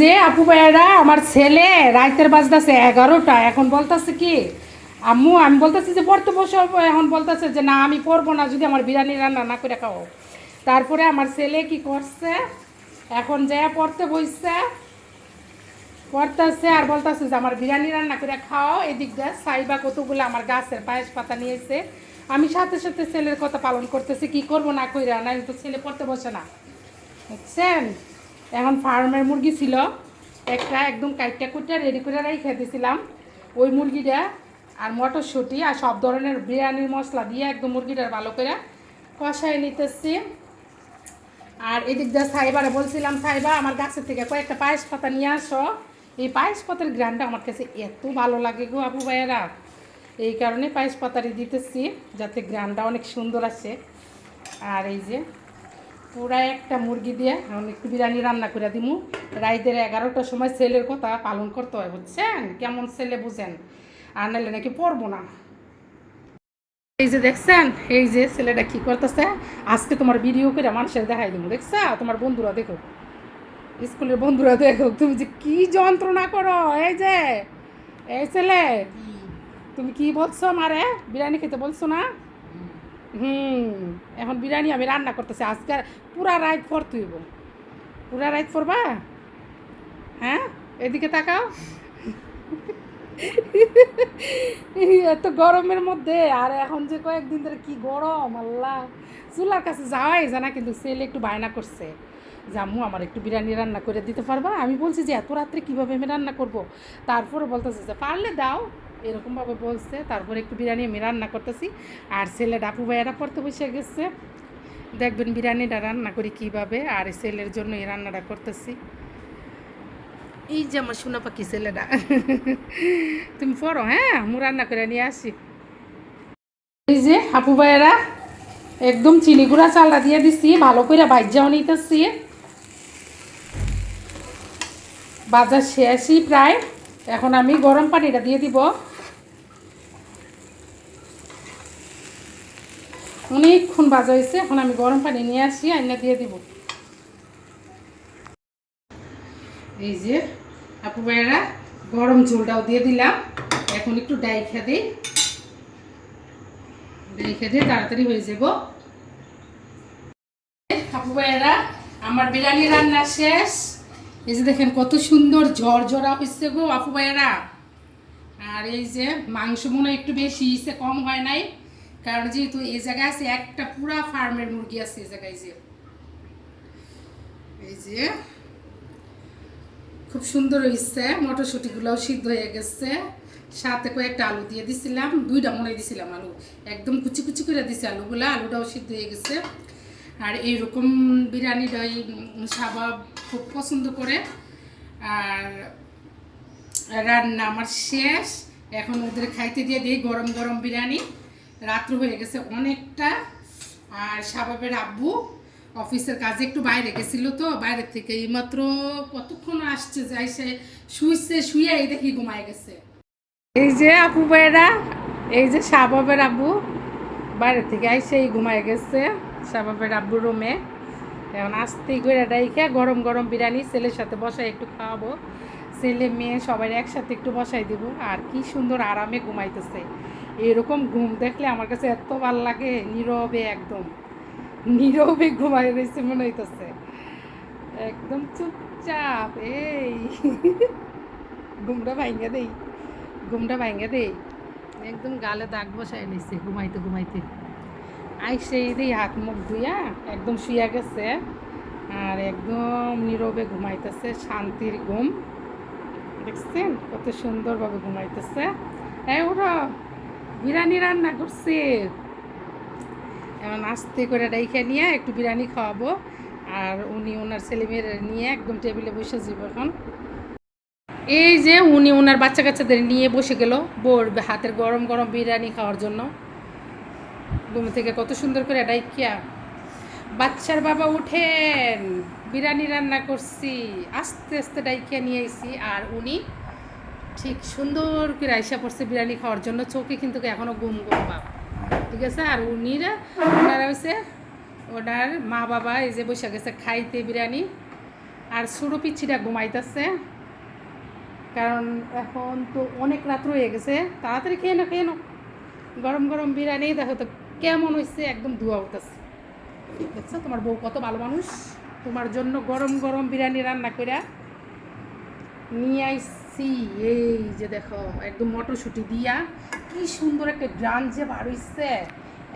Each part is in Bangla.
যে আপু ভাইয়ারা, আমার ছেলে রাইতের বাজতেছে এগারোটা। এখন বলতেছে কি, আম্মু, আমি বলতেছি যে পড়তে বসে, এখন বলতেছে যে না, আমি পড়ব না, যদি আমার বিরিয়ানি রান্না না করে খাও। তারপরে আমার ছেলে কি করছে, এখন যে পড়তে বসছে পড়তেছে আর বলতেছে যে আমার বিরিয়ানি রান্না করে খাও, এদিক দিয়ে সাইবা কতগুলো আমার গাছের পায়েস পাতা নিয়েছে। আমি সাথে সাথে ছেলের কথা পালন করতেছি, কি করব না কইরা না তো ছেলে পড়তে বসে না। বুঝছেন? এখন ফার্মের মুরগি ছিল। একটা একদম কাইটটা কুটটা রেডি করে রেখে দিয়েছিলাম ওই মুরগিটা আর মটরশুঁটি আর সব ধরনের বিরিয়ানির মশলা দিয়ে একদম মুরগিটার ভালো করে কষায় নিতেছি। আর এদিক দিয়ে সাইবারে বলছিলাম, সাইবা, আমার গাছের থেকে কয়েকটা পায়েস পাতা নিয়ে আসো। এই পায়েস পাতার গ্রানটা আমার কাছে এত ভালো লাগে গো আপু ভাইয়েরা। এই কারণে পায়েস পাতারি দিতেছি, যাতে গ্রানটা অনেক সুন্দর আছে আর এই যে পুরা একটা মুরগি দিয়ে এখন একটু বিরিয়ানি রান্না করে দিমু। রাইদের এগারোটার সময় ছেলের কথা পালন করতে হয়, বুঝছেন? কেমন ছেলে বুঝেন? আর নাহলে নাকি পড়ব না। এই যে দেখছেন, এই যে ছেলেটা কি করতেছে? আজকে তোমার ভিডিও করে মানুষের দেখাই দিব দেখছা? তোমার বন্ধুরা দেখো। স্কুলের বন্ধুরা দেখো, তুমি যে কি যন্ত্রণা করো, এই যে, এই ছেলে। তুমি কি বলছো মারে? বিরিয়ানি খেতে বলছো না? হুম, এখন বিরিয়ানি আমি রান্না করতেছি, আজকে পুরা রাইত ফর তুইব। পুরা রাইত ফরবা? হ্যাঁ? এদিকে তাকাও। এত গরমের মধ্যে, আর এখন যে কয়েকদিন ধরে কি গরম, আল্লাহ। চুলার কাছে যাওয়াই জানা কিন্তু ছেলে একটু বায়না করছে। জামু আমার একটু বিরিয়ানি রান্না করে দিতে পারবা? আমি বলছি যে, এত রাত্রে কীভাবে আমি রান্না করব? তারপরে বলতেছে যে, পারলে দাও। এরকমভাবে বলছে। তারপরে একটু বিরিয়ানি আমি রান্না করতেছি। আর ছেলে ডাপু ভাইয়ারা পড়তে বসে গেছে। দেখবেন বিরিয়ানিটা রান্না করি কীভাবে, আর ছেলের জন্য এই রান্নাটা করতেছি। এই যে আমার সোনা পাখি ছেলেটা। তুমি পড়ো হ্যাঁ? মু রান্না করে নিয়ে আসি। এই যে আপু ভাইয়েরা, একদম চিনি গুঁড়া চালটা দিয়ে দিছি। ভালো করে ভাজ্যাও নিতেছি। বাজার শেষই প্রায়। এখন আমি গরম পানিটা দিয়ে দিব। অনেকক্ষণ বাজা হয়েছে, এখন আমি গরম পানি নিয়ে আসি, আইনা দিয়ে দিব। এই যে, আপু ভাইয়েরা, গরম ঝোলটাও দিয়ে দিলাম। এখন একটু ডাইখা দিই। ডাইখা দিয়ে তাড়াতাড়ি হয়ে যাব। আপু ভাইয়েরা, আমার বিরিয়ানি রান্না শেষ। এই যে দেখেন, কত সুন্দর ঝরঝরা হয়েছে গো, আপু ভাইয়েরা। আর এই যে, মাংস মনে একটু বেশি হয়েছে কম হয় নাই। কারণ যেহেতু এই জায়গায় আছে, একটা পুরা ফার্মের মুরগি আছে এই জায়গায় যে। এই যে, খুব সুন্দর হয়েছে মটরশুঁটিগুলোও সিদ্ধ হয়ে গেছে। সাথে কয়েকটা আলু দিয়ে দিছিলাম, দুইটা মনে দিছিলাম আলু। একদম কুচি কুচি করে দিছি আলুগুলো, আলুটাও সিদ্ধ হয়ে গেছে। আর এইরকম বিরিয়ানিটাই সাবা খুব পছন্দ করে। আর রান্না আমার শেষ। এখন ওদের খাইতে দিয়ে দিই গরম গরম বিরিয়ানি। রাত্র হয়ে গেছে অনেকটা। আর সাবাবের আব্বু অফিসের কাজে একটু বাইরে গেছিল তো, বাইরে থেকে এইমাত্র কতক্ষণ আসছে যাই সে শুইছে শুয়ে এই দেখি ঘুমায় গেছে। এই যে আপু ভাইয়েরা, এই যে সাবাবের আব্বু বাইরে থেকে আইসে এই ঘুমায় গেছে সাবাবের আব্বু রুমে। এখন আসতেই করে ডাইখে গরম গরম বিরিয়ানি ছেলের সাথে বসাই একটু খাওয়াবো। ছেলে, মেয়ে সবাই একসাথে একটু বসাই দিব। আর কি সুন্দর আরামে ঘুমাইতেছে। এরকম ঘুম দেখলে আমার কাছে এত ভালো লাগে, নীরবে একদম। নীরবে ঘুমাই রয়েছে মনে হইতেছে। একদম চুপচাপ, এই। ঘুমটা ভাঙ্গে দেই, ঘুমটা ভাঙ্গে দেই। একদম গালে দাগ বসাই নিছে ঘুমাইতে ঘুমাইতে। আইসে দেই হাত মুখ ধুইয়া একদম শুয়ে গেছে আর একদম নীরবে ঘুমাইতেছে, শান্তির ঘুম। দেখছেন কত সুন্দরভাবে ঘুমাইতেছে। হ্যাঁ ওরা বিরিয়ানি রান্না করছে। এখন আস্তে করে রেখে নিয়ে একটু বিরিয়ানি খাওয়াবো। আর উনি ওনার ছেলেমেয়েরা নিয়ে একদম টেবিলে বসে যাব এখন। এই যে উনি ওনার বাচ্চা কাচ্চাদের নিয়ে বসে গেল বোর হাতের গরম গরম বিরিয়ানি খাওয়ার জন্য। ঘুম থেকে কত সুন্দর করে ডাইকিয়া বাচ্চার বাবা উঠেন, বিরিয়ানি রান্না করছি, আস্তে আস্তে ডাইকিয়া নিয়ে আর উনি ঠিক সুন্দর করে আইসা পড়ছে বিরিয়ানি খাওয়ার জন্য। চোখে কিন্তু এখনও ঘুম ঘুম ভাব ঠিক আছে? আর উনিরা, ওনারা হচ্ছে ওনার মা বাবা, এই যে বসে গেছে খাইতে বিরিয়ানি। আর ছোটো পিচ্ছিটা ঘুমাইতেছে। কারণ এখন তো অনেক রাত হয়ে গেছে। তাড়াতাড়ি খেয়ে নাও, খেয়ে গরম গরম বিরিয়ানি, দেখো তো কেমন হয়েছে একদম ধোয়া উঠতেছে। দেখছ? তোমার বউ কত ভালো মানুষ। তোমার জন্য গরম গরম বিরিয়ানি রান্না করে নিয়ে আইসি এই যে দেখো একদম মটরশুঁটি দিয়া কি সুন্দর একটা গ্রান যে বার হইছে।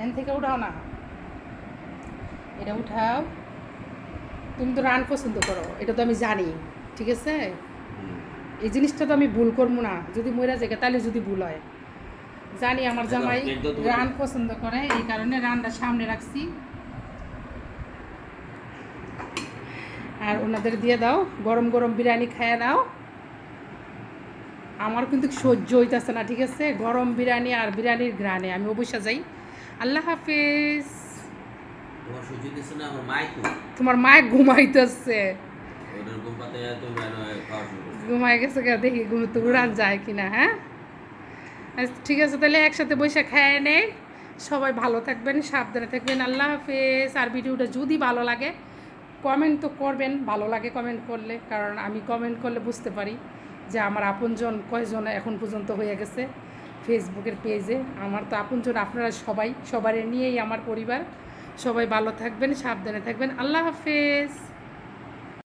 এন থেকে উঠাও না। এটা উঠাও। তুমি তো রান পছন্দ করো এটা তো আমি জানি ঠিক আছে? এই জিনিসটা তো আমি ভুল করব না যদি মরা যায় তাহলে যদি ভুল হয়। জানি আমার জামাই রান পছন্দ করে এই কারণে রানটা সামনে রাখছি। আর ওনাদের দিয়ে দাও গরম গরম বিরিয়ানি খাইয়ে দাও। আমার কিন্তু সহ্য হইতেছে না ঠিক আছে? গরম বিরিয়ানি আর বিরিয়ানির গ্রানে আমি অবশ্যই যাই। আল্লাহ হাফিজ। তোমার মায়ে ঘুমাইতেছে। ঘুমাই গেছে দেখি ঘুম তো উড়ান যায় কিনা হ্যাঁ? আচ্ছা, ঠিক আছে তাহলে একসাথে বসে খায় নেই সবাই ভালো থাকবেন সাবধানে থাকবেন আল্লাহ হাফেজ। আর ভিডিওটা যদি ভালো লাগে কমেন্ট তো করবেন ভালো লাগে কমেন্ট করলে কারণ আমি কমেন্ট করলে বুঝতে পারি। যে আমার আপনজন কয়জন এখন পর্যন্ত হয়ে গেছে ফেসবুকের পেজে। আমার তো আপনজন আপনারা সবাই, সবার নিয়েই আমার পরিবার। সবাই ভালো থাকবেন, সাবধানে থাকবেন। আল্লাহ হাফেজ।